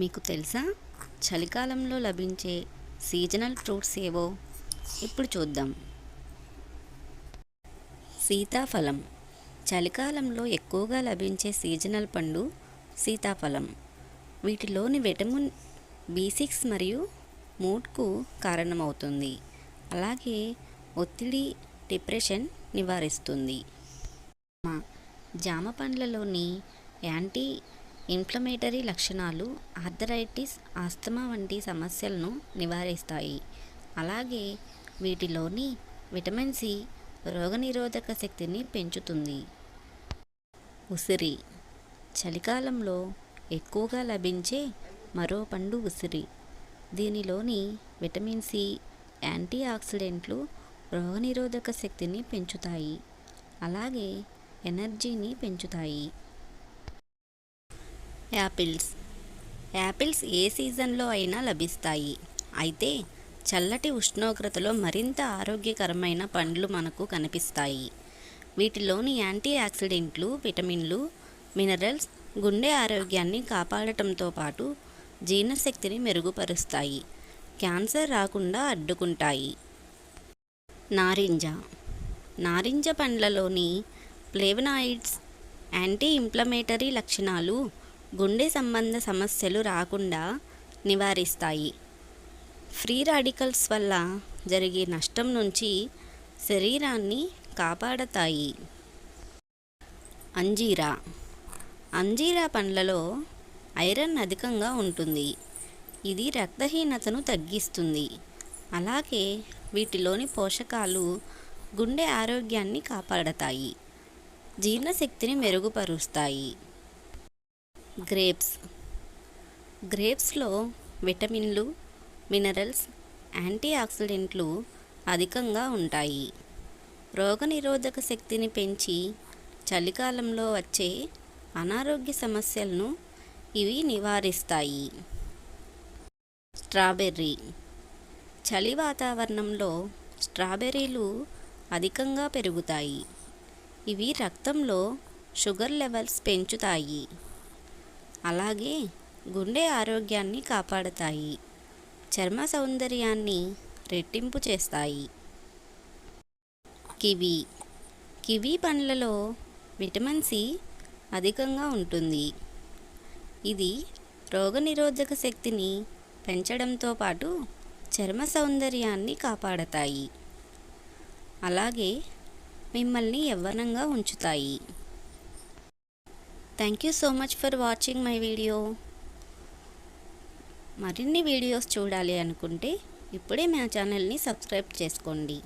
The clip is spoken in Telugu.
మీకు తెలుసా? చలికాలంలో లభించే సీజనల్ ఫ్రూట్స్ ఏవో? ఇప్పుడు చూద్దాం. సీతాఫలం. చలికాలంలో ఎక్కువగా లభించే సీజనల్ పండు సీతాఫలం. వీటిలోని విటమిన్ బి సిక్స్ మరియు మూడ్కు కారణమవుతుంది. అలాగే ఒత్తిడి డిప్రెషన్ నివారిస్తుంది. మా జామ పండ్లలోని యాంటీ ఇన్ఫ్లమేటరీ లక్షణాలు ఆర్థరైటిస్ ఆస్తమా వంటి సమస్యలను నివారిస్తాయి. అలాగే వీటిలోని విటమిన్ సి రోగనిరోధక శక్తిని పెంచుతుంది. ఉసిరి. చలికాలంలో ఎక్కువగా లభించే మరో పండు ఉసిరి. దీనిలోని విటమిన్ సి యాంటీ ఆక్సిడెంట్లు రోగనిరోధక శక్తిని పెంచుతాయి. అలాగే ఎనర్జీని పెంచుతాయి. యాపిల్స్. యాపిల్స్ ఏ సీజన్లో అయినా లభిస్తాయి. అయితే చల్లటి ఉష్ణోగ్రతలో మరింత ఆరోగ్యకరమైన పండ్లు మనకు కనిపిస్తాయి. వీటిలోని యాంటీ ఆక్సిడెంట్లు విటమిన్లు మినరల్స్ గుండె ఆరోగ్యాన్ని కాపాడటంతో పాటు జీర్ణశక్తిని మెరుగుపరుస్తాయి. క్యాన్సర్ రాకుండా అడ్డుకుంటాయి. నారింజ. నారింజ పండ్లలోని ఫ్లేవనాయిడ్స్ యాంటీ ఇంప్లమేటరీ లక్షణాలు గుండె సంబంధ సమస్యలు రాకుండా నివారిస్తాయి. ఫ్రీ రాడికల్స్ వల్ల జరిగే నష్టం నుంచి శరీరాన్ని కాపాడతాయి. అంజీరా. అంజీరా పండ్లలో ఐరన్ అధికంగా ఉంటుంది. ఇది రక్తహీనతను తగ్గిస్తుంది. అలాగే వీటిలోని పోషకాలు గుండె ఆరోగ్యాన్ని కాపాడతాయి. జీర్ణశక్తిని మెరుగుపరుస్తాయి. గ్రేప్స్. గ్రేప్స్లో విటమిన్లు మినరల్స్ యాంటీ ఆక్సిడెంట్లు అధికంగా ఉంటాయి. రోగనిరోధక శక్తిని పెంచి చలికాలంలో వచ్చే అనారోగ్య సమస్యలను ఇవి నివారిస్తాయి. స్ట్రాబెర్రీ. చలి వాతావరణంలో స్ట్రాబెర్రీలు అధికంగా పెరుగుతాయి. ఇవి రక్తంలో షుగర్ లెవెల్స్ పెంచుతాయి. అలాగే గుండె ఆరోగ్యాన్ని కాపాడతాయి. చర్మ సౌందర్యాన్ని రెట్టింపు చేస్తాయి. కివి. కివి పండ్లలో విటమిన్ సి అధికంగా ఉంటుంది. ఇది రోగనిరోధక శక్తిని పెంచడంతో పాటు చర్మ సౌందర్యాన్ని కాపాడతాయి. అలాగే మిమ్మల్ని యవ్వనంగా ఉంచుతాయి. Thank you so much for watching my video మరిన్ని వీడియోస్ చూడాలి అనుకుంటే ఇప్పుడే మా ఛానల్ని సబ్స్క్రైబ్ చేసుకోండి.